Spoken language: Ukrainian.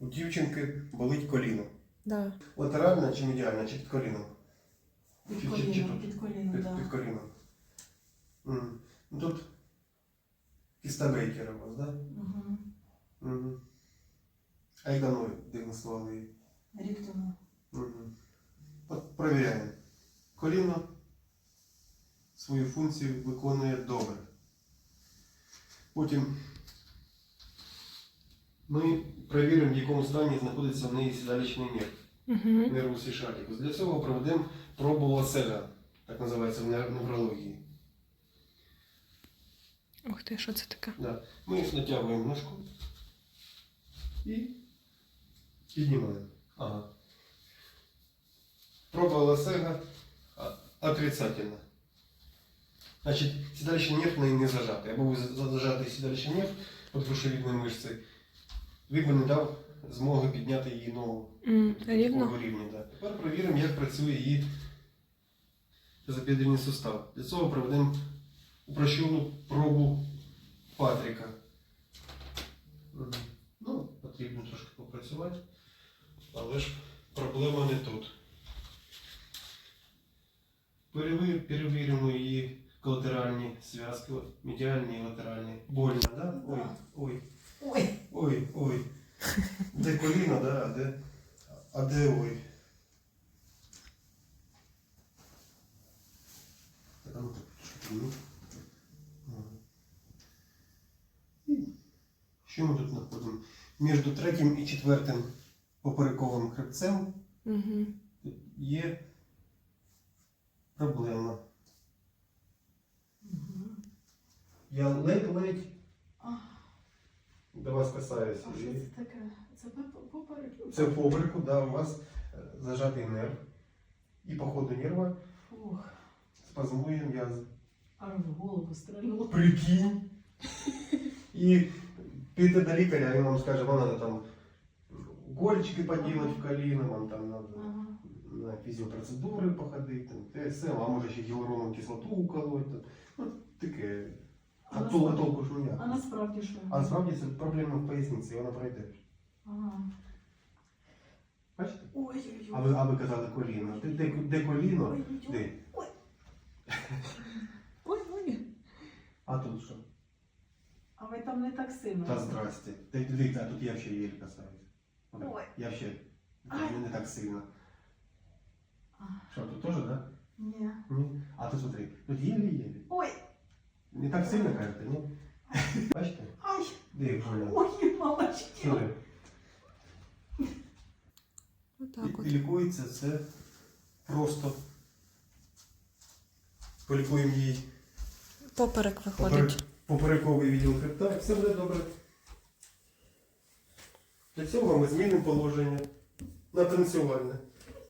У дівчинки болить коліно. Да. Латерально чи медіально, чи під коліном? Під Чи- чи- чи коліном, тут? під коліном, Під, так. під коліном. М. Ну тут кіста Бейкера у вас, так? Да? Угу. А як давно діагностували її? Рік тому. Угу. От провіряємо. Коліно свою функцію виконує добре. Потім ми перевіримо, в якому стані знаходиться в неї сідалічний нерв, Угу. нервус шатікус. Для цього проведемо пробу Ласеля, так називається в неврології. Ух ти, що це таке? Да. Ми натягуємо ножку і піднімаємо. Ага. Проба лосега а, отрицательна. Значить, сідалищний нерв не зажатий. Або ви зажатий сідалищний нерв під грушевидною мишцею, він би не дав змоги підняти її ногу М, до Рівно? рівня. Да. Тепер перевіримо, як працює її зап'ядрільний сустав. Для цього проведемо упрощену пробу Патріка. Ну, потрібно трошки попрацювати, але ж проблема не тут. Перевіримо її колатеральні зв'язки, медіальні і латеральні. Больно, да? Ой, ой, Ой, ой, ой. Де коліно, да, а де, а де ой. Так, а ну так, трошки підніму. Ага. І Що ми тут знаходимо? Між третім і четвертим поперековим хребцем Угу. є проблема. Мгм. Я ледь-ледь до вас касаюся. а що це таке? Це поп- поперек? Це в попереку, да, у вас е, зажатий нерв. І по ходу нерва Фух, спазмує м'яз. аж в голову стрельнуло. Прикинь. І підете до лікаря, він вам скаже, вам треба там гольчики поділати в коліно, вам там треба Ага. на фізіопроцедури походити, там, все, а може ще гіалуронову кислоту уколоти. Ну, таке. А толку насправді- толку ж ніяк. А насправді що? А насправді це проблема в поясниці, вона пройде. Ага. Бачите? Ой-ой-ой. А ви, а ви казали коліно. Де, де, де коліно? Ой-ой-ой. Де? Ой-ой. А тут що? А ви там не так сильно. Та здрасте. Та й дивіться, а тут я ще єлі касаюсь. Ой. Я ще Ай. не так сильно. Що, тут теж, да? Ні. Ні? А тут смотри, тут єлі-єлі. Ой, Не так сильно кажете, ні? Бачите? ай, Де ой, мамочки. Отак от. І лікується це просто. Полікуємо їй Поперек поперек, виходить. поперековий відділ хребта, все буде добре. Для цього ми змінимо положення на танцювальне.